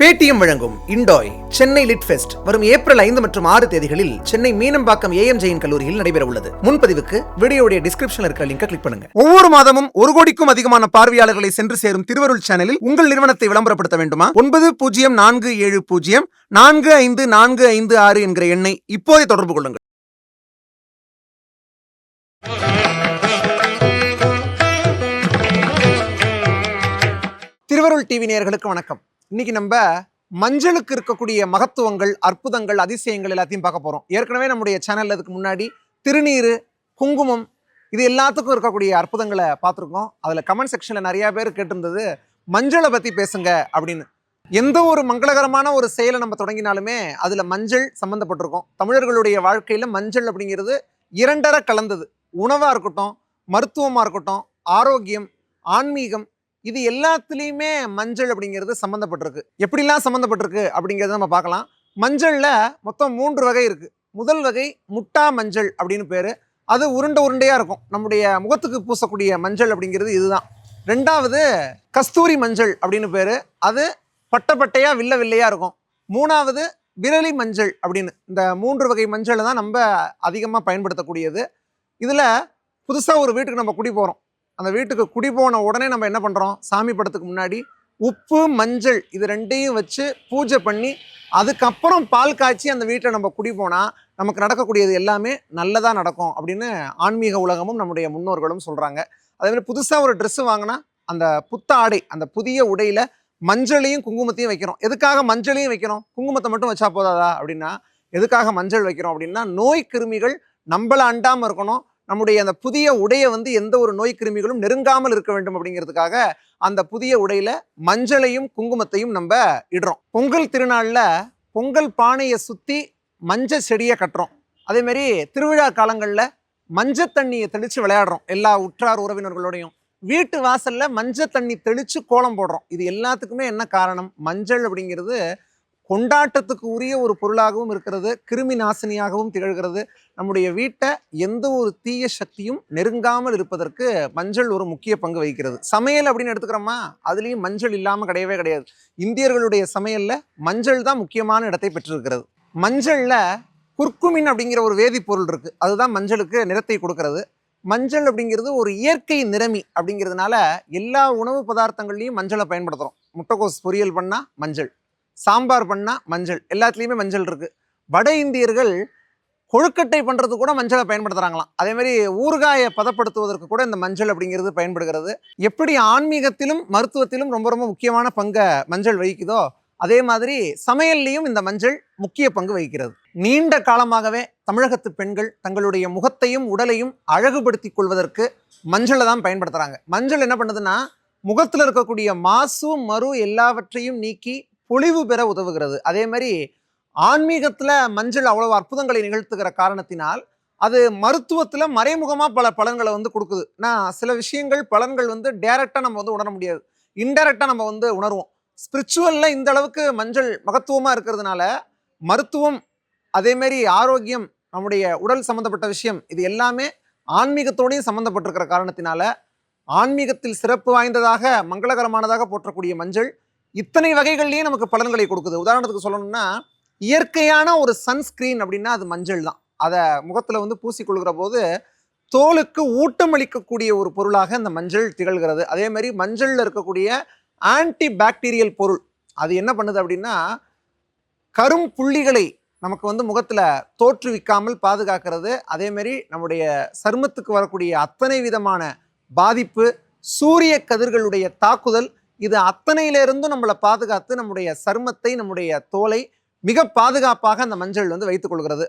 Paytm வழங்கும் இண்டாய் Chennai lit fest வரும் ஏப்ரல் ஐந்து மற்றும் ஆறு தேதிகளில் சென்னை மீனம்பாக்கம் ஏஎம் ஜெயின் கல்லூரியில் நடைபெற உள்ளது. முன்பதிவுக்கு வீடியோடைய டிஸ்கிரிப்ஷன்ல இருக்கிற லிங்கை கிளிக் பண்ணுங்க. ஒவ்வொரு மாதமும் ஒரு கோடிக்கும் அதிகமான பார்வையாளர்களை சென்று சேரும் திருவருள் சேனலில் உங்கள் நிறுவனத்தை விளம்பரப்படுத்த வேண்டுமா? ஒன்பது பூஜ்ஜியம் நான்கு ஏழு பூஜ்ஜியம் நான்கு ஐந்து நான்கு ஐந்து ஆறு என்கிற எண்ணை இப்போதே தொடர்பு கொள்ளுங்கள். திருவருள் டிவி நேயர்களுக்கு வணக்கம். இன்னைக்கு நம்ம மஞ்சளுக்கு இருக்கக்கூடிய மகத்துவங்கள் அற்புதங்கள் அதிசயங்கள் எல்லாத்தையும் பார்க்க போகிறோம் ஏற்கனவே நம்முடைய சேனலில் இதுக்கு முன்னாடி திருநீர் குங்குமம் இது எல்லாத்துக்கும் இருக்கக்கூடிய அற்புதங்களை பார்த்துருக்கோம். அதில் கமெண்ட் செக்ஷனில் நிறையா பேர் கேட்டிருந்தது மஞ்சளை பற்றி பேசுங்க அப்படின்னு. எந்த ஒரு மங்களகரமான ஒரு செயலை நம்ம தொடங்கினாலுமே அதில் மஞ்சள் சம்மந்தப்பட்டிருக்கோம் தமிழர்களுடைய வாழ்க்கையில் மஞ்சள் அப்படிங்கிறது இரண்டரை கலந்தது. உணவாக இருக்கட்டும் மருத்துவமாக இருக்கட்டும் ஆரோக்கியம் ஆன்மீகம் இது எல்லாத்துலேயுமே மஞ்சள் அப்படிங்கிறது சம்மந்தப்பட்டிருக்கு எப்படிலாம் சம்மந்தப்பட்டிருக்கு அப்படிங்கிறத நம்ம பார்க்கலாம். மஞ்சளில் மொத்தம் மூன்று வகை இருக்குது முதல் வகை முட்டா மஞ்சள் அப்படின்னு பேர். அது உருண்டை உருண்டையாக இருக்கும். நம்முடைய முகத்துக்கு பூசக்கூடிய மஞ்சள் அப்படிங்கிறது இதுதான். ரெண்டாவது கஸ்தூரி மஞ்சள் அப்படின்னு பேர். அது பட்டை பட்டையாக வில்ல வில்லையாக இருக்கும். மூணாவது விரலி மஞ்சள் அப்படின்னு. இந்த மூன்று வகை மஞ்சள் தான் நம்ம அதிகமாக பயன்படுத்தக்கூடியது. இதில் புதுசாக ஒரு வீட்டுக்கு நம்ம குடி போகிறோம் அந்த வீட்டுக்கு குடி போன உடனே நம்ம என்ன பண்ணுறோம் சாமி படத்துக்கு முன்னாடி உப்பு மஞ்சள் இது ரெண்டையும் வச்சு பூஜை பண்ணி அதுக்கப்புறம் பால் காய்ச்சி அந்த வீட்டில் நம்ம குடி போனால் நமக்கு நடக்கக்கூடியது எல்லாமே நல்லதாக நடக்கும் அப்படின்னு ஆன்மீக உலகமும் நம்முடைய முன்னோர்களும் சொல்கிறாங்க அதே மாதிரி புதுசாக ஒரு ட்ரெஸ்ஸு வாங்கினா அந்த புத்தாடை அந்த புதிய உடையில் மஞ்சளையும் குங்குமத்தையும் வைக்கிறோம். எதுக்காக மஞ்சளையும் வைக்கிறோம்? குங்குமத்தை மட்டும் வச்சா போதாதா அப்படின்னா எதுக்காக மஞ்சள் வைக்கிறோம் அப்படின்னா நோய் கிருமிகள் நம்மளை அண்டாமல் இருக்கணும். நம்முடைய அந்த புதிய உடையை வந்து எந்த ஒரு நோய் கிருமிகளும் நெருங்காமல் இருக்க வேண்டும் அப்படிங்கிறதுக்காக அந்த புதிய உடையில மஞ்சளையும் குங்குமத்தையும் நம்ம இடுறோம். பொங்கல் திருநாளில் பொங்கல் பானையை சுற்றி மஞ்சள் செடியை கட்டுறோம். அதேமாரி திருவிழா காலங்களில் மஞ்சள் தண்ணியை தெளித்து விளையாடுறோம். எல்லா உற்றார் உறவினர்களோடையும். வீட்டு வாசலில் மஞ்சள் தண்ணி தெளித்து கோலம் போடுறோம். இது எல்லாத்துக்குமே என்ன காரணம்? மஞ்சள் அப்படிங்கிறது கொண்டாட்டத்துக்கு உரிய ஒரு பொருளாகவும் இருக்கிறது கிருமி நாசினியாகவும் திகழ்கிறது. நம்முடைய வீட்டை எந்த ஒரு தீய சக்தியும் நெருங்காமல் இருப்பதற்கு மஞ்சள் ஒரு முக்கிய பங்கு வகிக்கிறது. சமையல் அப்படின்னு எடுத்துக்கிறோமா? அதுலேயும் மஞ்சள் இல்லாமல் கிடையவே கிடையாது. இந்தியர்களுடைய சமையலில் மஞ்சள் தான் முக்கியமான இடத்தை பெற்றிருக்கிறது. மஞ்சளில் குர்குமின் அப்படிங்கிற ஒரு வேதிப்பொருள் இருக்குது அதுதான் மஞ்சளுக்கு நிறத்தை கொடுக்கறது. மஞ்சள் அப்படிங்கிறது ஒரு இயற்கை நிறமி அப்படிங்கிறதுனால எல்லா உணவு பதார்த்தங்கள்லையும் மஞ்சளை பயன்படுத்துகிறோம் முட்டைக்கோஸ் பொரியல் பண்ணால் மஞ்சள். சாம்பார் பண்ணால் மஞ்சள். எல்லாத்துலேயுமே மஞ்சள் இருக்குது வட இந்தியர்கள் கொழுக்கட்டை பண்ணுறதுக்கு கூட மஞ்சளை பயன்படுத்துகிறாங்களாம் அதேமாதிரி ஊறுகாயை பதப்படுத்துவதற்கு கூட இந்த மஞ்சள் அப்படிங்கிறது பயன்படுகிறது. எப்படி ஆன்மீகத்திலும் மருத்துவத்திலும் ரொம்ப ரொம்ப முக்கியமான பங்கை மஞ்சள் வகிக்குதோ அதே மாதிரி சமையல்லையும் இந்த மஞ்சள் முக்கிய பங்கு வகிக்கிறது. நீண்ட காலமாகவே தமிழகத்து பெண்கள் தங்களுடைய முகத்தையும் உடலையும் அழகுபடுத்தி கொள்வதற்கு மஞ்சளை தான் பயன்படுத்துகிறாங்க மஞ்சள் என்ன பண்ணுதுன்னா முகத்தில் இருக்கக்கூடிய மாசு மறு எல்லாவற்றையும் நீக்கி பொழிவு பெற உதவுகிறது. அதே மாதிரி ஆன்மீகத்தில் மஞ்சள் அவ்வளவு அற்புதங்களை நிகழ்த்துகிற காரணத்தினால் அது மருத்துவத்தில் மறைமுகமாக பல பலன்களை வந்து கொடுக்குது. நான் சில விஷயங்கள் பலன்கள் வந்து டைரெக்டாக நம்ம வந்து உணர முடியாது. இன்டைரக்டாக நம்ம வந்து உணர்வோம். ஸ்பிரிச்சுவலில் இந்த அளவுக்கு மஞ்சள் மகத்துவமாக இருக்கிறதுனால மருத்துவம் அதேமாரி ஆரோக்கியம் நம்முடைய உடல் சம்மந்தப்பட்ட விஷயம் இது எல்லாமே ஆன்மீகத்தோடையும் சம்மந்தப்பட்டிருக்கிற காரணத்தினால ஆன்மீகத்தில் சிறப்பு வாய்ந்ததாக மங்களகரமானதாக போற்றக்கூடிய மஞ்சள் இத்தனை வகைகள்லேயும் நமக்கு பலன்களை கொடுக்குது. உதாரணத்துக்கு சொல்லணும்னா இயற்கையான ஒரு சன்ஸ்கிரீன் அப்படின்னா அது மஞ்சள் தான். அதை முகத்தில் வந்து பூசிக்கொள்கிற போது தோலுக்கு ஊட்டமளிக்கக்கூடிய ஒரு பொருளாக இந்த மஞ்சள் திகழ்கிறது. அதே மாதிரி மஞ்சளில் இருக்கக்கூடிய ஆன்டி பாக்டீரியல் பொருள் அது என்ன பண்ணுது அப்படின்னா கரும் புள்ளிகளை நமக்கு வந்து முகத்தில் தோற்றுவிக்காமல் பாதுகாக்கிறது. அதேமாரி நம்முடைய சருமத்துக்கு வரக்கூடிய அத்தனை விதமான பாதிப்பு சூரிய கதிர்களுடைய தாக்குதல் இது அத்தனையிலிருந்தும் நம்மளை பாதுகாத்து நம்முடைய சருமத்தை நம்முடைய தோலை மிக பாதுகாப்பாக அந்த மஞ்சள் வந்து வைத்துக் கொள்கிறது.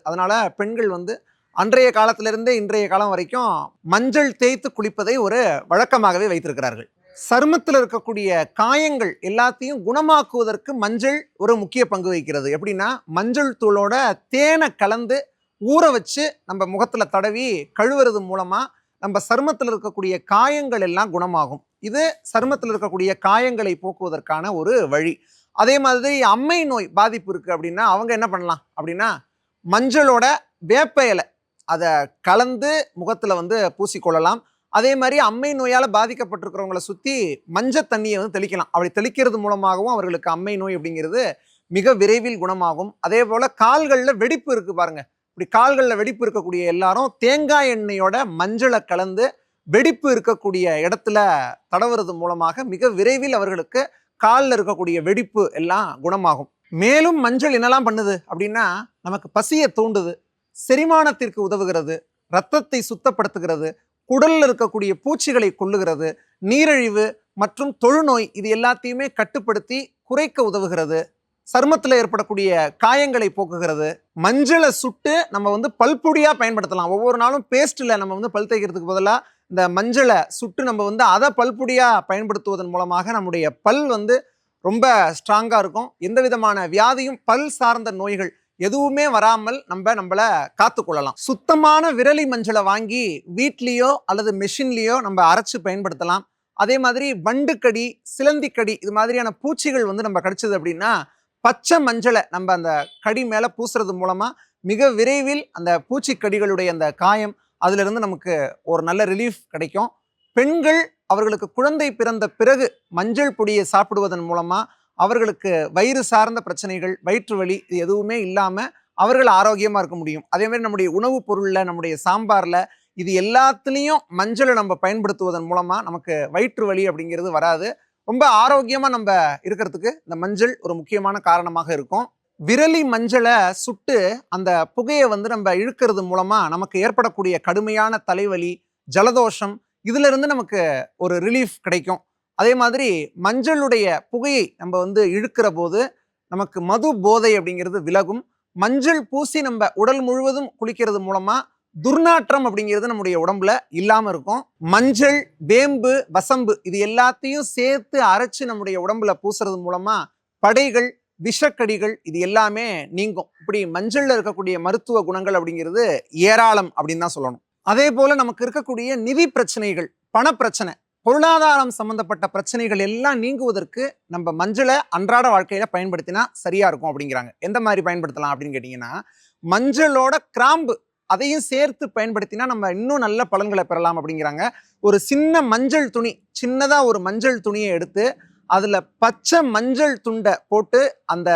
பெண்கள் வந்து அன்றைய காலத்திலிருந்தே இன்றைய காலம் வரைக்கும் மஞ்சள் தேய்த்து குளிப்பதை ஒரு வழக்கமாகவே வைத்திருக்கிறார்கள். சருமத்தில் இருக்கக்கூடிய காயங்கள் எல்லாத்தையும் குணமாக்குவதற்கு மஞ்சள் ஒரு முக்கிய பங்கு வகிக்கிறது. எப்படின்னா மஞ்சள் தூளோட தேனை கலந்து ஊற வச்சு நம்ம முகத்தில் தடவி கழுவுறது மூலமாக நம்ம சருமத்தில் இருக்கக்கூடிய காயங்கள் எல்லாம் குணமாகும். இது சருமத்தில் இருக்கக்கூடிய காயங்களை போக்குவதற்கான ஒரு வழி. அதே மாதிரி அம்மை நோய் பாதிப்பு இருக்குது அப்படின்னா அவங்க என்ன பண்ணலாம் அப்படின்னா மஞ்சளோட வேப்ப இலை அதை கலந்து முகத்தில் வந்து பூசிக்கொள்ளலாம். அதே மாதிரி அம்மை நோயால் பாதிக்கப்பட்டிருக்கிறவங்கள சுற்றி மஞ்சள் தண்ணியை வந்து தெளிக்கலாம். அப்படி தெளிக்கிறது மூலமாகவும் அவர்களுக்கு அம்மை நோய் அப்படிங்கிறது மிக விரைவில் குணமாகும். அதே போல் கால்களில் வெடிப்பு இருக்குது பாருங்கள் இப்படி கால்களில் வெடிப்பு இருக்கக்கூடிய எல்லாரும் தேங்காய் எண்ணெயோட மஞ்சளை கலந்து வெடிப்பு இருக்கக்கூடிய இடத்துல தடவுறது மூலமாக மிக விரைவில் அவர்களுக்கு காலில் இருக்கக்கூடிய வெடிப்பு எல்லாம் குணமாகும். மேலும் மஞ்சள் என்னெல்லாம் பண்ணுது அப்படின்னா நமக்கு பசியை தூண்டுது செரிமானத்திற்கு உதவுகிறது ரத்தத்தை சுத்தப்படுத்துகிறது குடலில் இருக்கக்கூடிய பூச்சிகளை கொள்ளுகிறது நீரிழிவு மற்றும் தொழுநோய் இது எல்லாத்தையுமே கட்டுப்படுத்தி குறைக்க உதவுகிறது சருமத்தில் ஏற்படக்கூடிய காயங்களை போக்குகிறது. மஞ்சளை சுட்டு நம்ம வந்து பல்பொடியாக பயன்படுத்தலாம். ஒவ்வொரு நாளும் பேஸ்ட்டில் நம்ம வந்து பல் தேய்க்கிறதுக்கு பதிலாக இந்த மஞ்சளை சுட்டு நம்ம வந்து அதை பல்புடியாக பயன்படுத்துவதன் மூலமாக நம்முடைய பல் வந்து ரொம்ப ஸ்ட்ராங்காக இருக்கும். எந்த விதமான வியாதியும் பல் சார்ந்த நோய்கள் எதுவுமே வராமல் நம்ம நம்மளை காத்துக்கொள்ளலாம் சுத்தமான விரலி மஞ்சளை வாங்கி வீட்லேயோ அல்லது மிஷின்லேயோ நம்ம அரைச்சு பயன்படுத்தலாம். அதே மாதிரி வண்டுக்கடி சிலந்திக்கடி இது மாதிரியான பூச்சிகள் வந்து நம்ம கடிச்சது அப்படின்னா பச்சை மஞ்சளை நம்ம அந்த கடி மேலே பூசுறது மூலமாக மிக விரைவில் அந்த பூச்சிக்கடிகளுடைய அந்த காயம் அதிலிருந்து நமக்கு ஒரு நல்ல ரிலீஃப் கிடைக்கும். பெண்கள் அவர்களுக்கு குழந்தை பிறந்த பிறகு மஞ்சள் பொடியை சாப்பிடுவதன் மூலமாக அவர்களுக்கு வயிறு சார்ந்த பிரச்சனைகள் வயிற்று வலி இது எதுவுமே இல்லாமல் அவர்கள் ஆரோக்கியமாக இருக்க முடியும். அதேமாதிரி நம்முடைய உணவுப் பொருளில் நம்முடைய சாம்பாரில் இது எல்லாத்துலேயும் மஞ்சளை நம்ம பயன்படுத்துவதன் மூலமாக நமக்கு வயிற்று வலி அப்படிங்கிறது வராது. ரொம்ப ஆரோக்கியமாக நம்ம இருக்கிறதுக்கு இந்த மஞ்சள் ஒரு முக்கியமான காரணமாக இருக்கும். விரலி மஞ்சளை சுட்டு அந்த புகையை வந்து நம்ம இழுக்கிறது மூலமாக நமக்கு ஏற்படக்கூடிய கடுமையான தலைவலி ஜலதோஷம் இதிலிருந்து நமக்கு ஒரு ரிலீஃப் கிடைக்கும். அதே மாதிரி மஞ்சளுடைய புகையை நம்ம வந்து இழுக்கிற போது நமக்கு மது போதை அப்படிங்கிறது விலகும். மஞ்சள் பூசி நம்ம உடல் முழுவதும் குளிக்கிறது மூலமாக துர்நாற்றம் அப்படிங்கிறது நம்முடைய உடம்புல இல்லாமல் இருக்கும். மஞ்சள் வேம்பு வசம்பு இது எல்லாத்தையும் சேர்த்து அரைச்சு நம்முடைய உடம்புல பூசுறது மூலமாக படைகள் விஷக்கடிகள் இது எல்லாமே நீங்கும். இப்படி மஞ்சளில் இருக்கக்கூடிய மருத்துவ குணங்கள் அப்படிங்கிறது ஏராளம் அப்படின்னு தான் சொல்லணும். அதே போல் நமக்கு இருக்கக்கூடிய நிதி பிரச்சனைகள் பணப்பிரச்சனை பொருளாதாரம் சம்பந்தப்பட்ட பிரச்சனைகள் எல்லாம் நீங்குவதற்கு நம்ம மஞ்சளை அன்றாட வாழ்க்கையில் பயன்படுத்தினா சரியாக இருக்கும் அப்படிங்கிறாங்க. எந்த மாதிரி பயன்படுத்தலாம் அப்படின்னு கேட்டிங்கன்னா மஞ்சளோட கிராம்பு அதையும் சேர்த்து பயன்படுத்தினா நம்ம இன்னும் நல்ல பலன்களை பெறலாம் அப்படிங்கிறாங்க. ஒரு சின்ன மஞ்சள் துணி சின்னதாக ஒரு மஞ்சள் துணியை எடுத்து அதில் பச்சை மஞ்சள் துண்டை போட்டு அந்த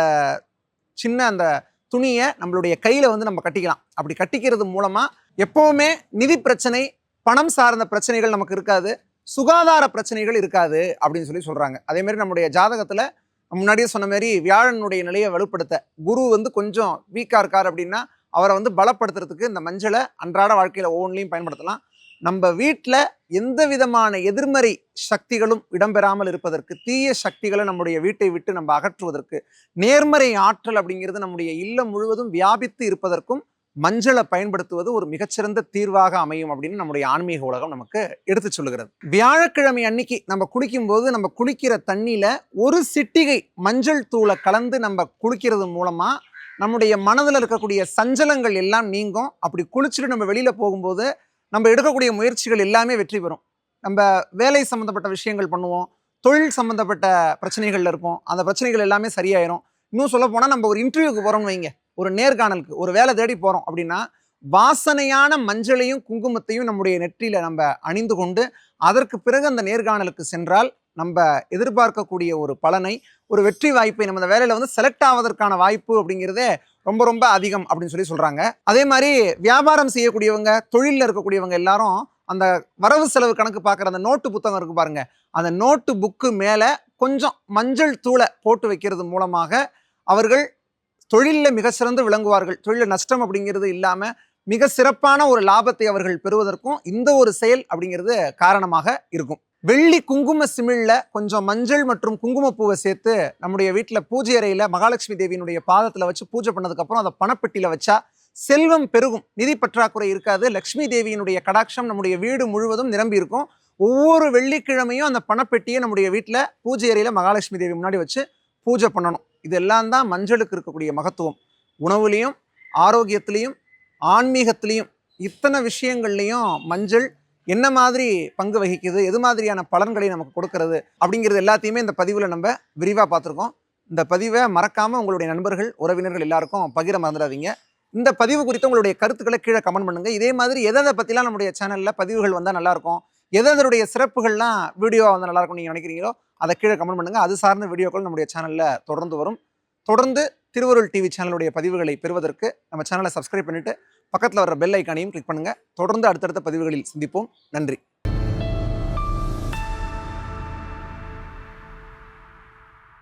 சின்ன அந்த துணியை நம்மளுடைய கையில் வந்து நம்ம கட்டிக்கலாம். அப்படி கட்டிக்கிறது மூலமாக எப்போவுமே நிதி பிரச்சனை பணம் சார்ந்த பிரச்சனைகள் நமக்கு இருக்காது சுகாதார பிரச்சனைகள் இருக்காது அப்படின்னு சொல்லி சொல்கிறாங்க அதேமாரி நம்முடைய ஜாதகத்தில் முன்னாடியே சொன்ன மாதிரி வியாழனுடைய நிலையை வலுப்படுத்த குரு வந்து கொஞ்சம் வீக்காக இருக்கார் அப்படின்னா அவரை வந்து பலப்படுத்துறதுக்கு இந்த மஞ்சளை அன்றாட வாழ்க்கையில் ஒவ்வொன்றிலையும் பயன்படுத்தலாம். நம்ம வீட்டில் எந்த விதமான எதிர்மறை சக்திகளும் இடம்பெறாமல் இருப்பதற்கு தீய சக்திகளை நம்முடைய வீட்டை விட்டு நம்ம அகற்றுவதற்கு நேர்மறை ஆற்றல் அப்படிங்கிறது நம்முடைய இல்லம் முழுவதும் வியாபித்து இருப்பதற்கும் மஞ்சளை பயன்படுத்துவது ஒரு மிகச்சிறந்த தீர்வாக அமையும் அப்படின்னு நம்முடைய ஆன்மீக உலகம் நமக்கு எடுத்து சொல்லுகிறது. வியாழக்கிழமை அன்னைக்கு நம்ம குளிக்கும்போது நம்ம குளிக்கிற தண்ணியில் ஒரு சிட்டிகை மஞ்சள் தூளை கலந்து நம்ம குளிக்கிறது மூலமாக நம்முடைய மனதில் இருக்கக்கூடிய சஞ்சலங்கள் எல்லாம் நீங்கும். அப்படி குளிச்சுட்டு நம்ம வெளியில் போகும்போது நம்ம எடுக்கக்கூடிய முயற்சிகள் எல்லாமே வெற்றி பெறும். நம்ம வேலை சம்மந்தப்பட்ட விஷயங்கள் பண்ணுவோம் தொழில் சம்மந்தப்பட்ட பிரச்சனைகளில் இருப்போம் அந்த பிரச்சனைகள் எல்லாமே சரியாயிரும். இன்னும் சொல்ல போனால் நம்ம ஒரு இன்டர்வியூக்கு போகிறோம்னு வைங்க. ஒரு நேர்காணலுக்கு ஒரு வேலை தேடி போகிறோம் அப்படின்னா வாசனையான மஞ்சளையும் குங்குமத்தையும் நம்முடைய நெற்றியில் நம்ம அணிந்து கொண்டு அதற்கு பிறகு அந்த நேர்காணலுக்கு சென்றால் நம்ம எதிர்பார்க்கக்கூடிய ஒரு பலனை ஒரு வெற்றி வாய்ப்பை நம்ம அந்த வேலையில் வந்து செலக்ட் ஆவதற்கான வாய்ப்பு அப்படிங்கிறதே ரொம்ப ரொம்ப அதிகம் அப்படின்னு சொல்லி சொல்கிறாங்க அதே மாதிரி வியாபாரம் செய்யக்கூடியவங்க தொழிலில் இருக்கக்கூடியவங்க எல்லாரும் அந்த வரவு செலவு கணக்கு பார்க்குற அந்த நோட்டு புத்தகம் இருக்கு பாருங்க. அந்த நோட்டு புக்கு மேலே கொஞ்சம் மஞ்சள் தூளை போட்டு வைக்கிறது மூலமாக அவர்கள் தொழிலில் மிக சிறந்து விளங்குவார்கள். தொழிலில் நஷ்டம் அப்படிங்கிறது இல்லாமல் மிக சிறப்பான ஒரு லாபத்தை அவர்கள் பெறுவதற்கும் இந்த ஒரு செயல் அப்படிங்கிறது காரணமாக இருக்கும். வெள்ளி குங்கும சிமிழில் கொஞ்சம் மஞ்சள் மற்றும் குங்குமப்பூவை சேர்த்து நம்முடைய வீட்டில் பூஜை அறையில் மகாலட்சுமி தேவியினுடைய பாதத்தில் வச்சு பூஜை பண்ணதுக்கப்புறம் அதை பணப்பெட்டியில் வச்சா செல்வம் பெருகும். நிதி பற்றாக்குறை இருக்காது. லக்ஷ்மி தேவியினுடைய கடாட்சம் நம்முடைய வீடு முழுவதும் நிரம்பி இருக்கும். ஒவ்வொரு வெள்ளிக்கிழமையும் அந்த பணப்பெட்டியை நம்முடைய வீட்டில் பூஜை அறையில் மகாலட்சுமி தேவி முன்னாடி வச்சு பூஜை பண்ணணும். இதெல்லாம் தான் மஞ்சளுக்கு இருக்கக்கூடிய மகத்துவம். உணவுலேயும் ஆரோக்கியத்திலையும் ஆன்மீகத்திலையும் இத்தனை விஷயங்கள்லையும் மஞ்சள் என்ன மாதிரி பங்கு வகிக்குது எது மாதிரியான பலன்களை நமக்கு கொடுக்கறது அப்படிங்கிறது எல்லாத்தையுமே இந்த பதிவில் நம்ம விரிவாக பார்த்துருக்கோம். இந்த பதிவை மறக்காமல் உங்களுடைய நண்பர்கள் உறவினர்கள் எல்லாருக்கும் பகிர மறந்துடாதீங்க. இந்த பதிவு குறித்து உங்களுடைய கருத்துக்களை கீழே கமெண்ட் பண்ணுங்க. இதே மாதிரி எதை பற்றிலாம் நம்முடைய சேனலில் பதிவுகள் வந்தால் நல்லாயிருக்கும் எதனுடைய சிறப்புகள்லாம் வீடியோ வந்து நல்லாயிருக்கும் நீங்கள் நினைக்கிறீங்களோ அதை கீழே கமெண்ட் பண்ணுங்கள் அது சார்ந்த வீடியோக்கள் நம்முடைய சேனலில் தொடர்ந்து வரும். தொடர்ந்து திருவருள் டிவி சேனலுடைய பதிவுகளை பெறுவதற்கு நம்ம சேனலை சப்ஸ்கிரைப் பண்ணிட்டு பக்கத்தில் வர பெல் ஐக்கானையும் கிளிக் பண்ணுங்கள் தொடர்ந்து அடுத்தடுத்த பதிவுகளில் சந்திப்போம். நன்றி.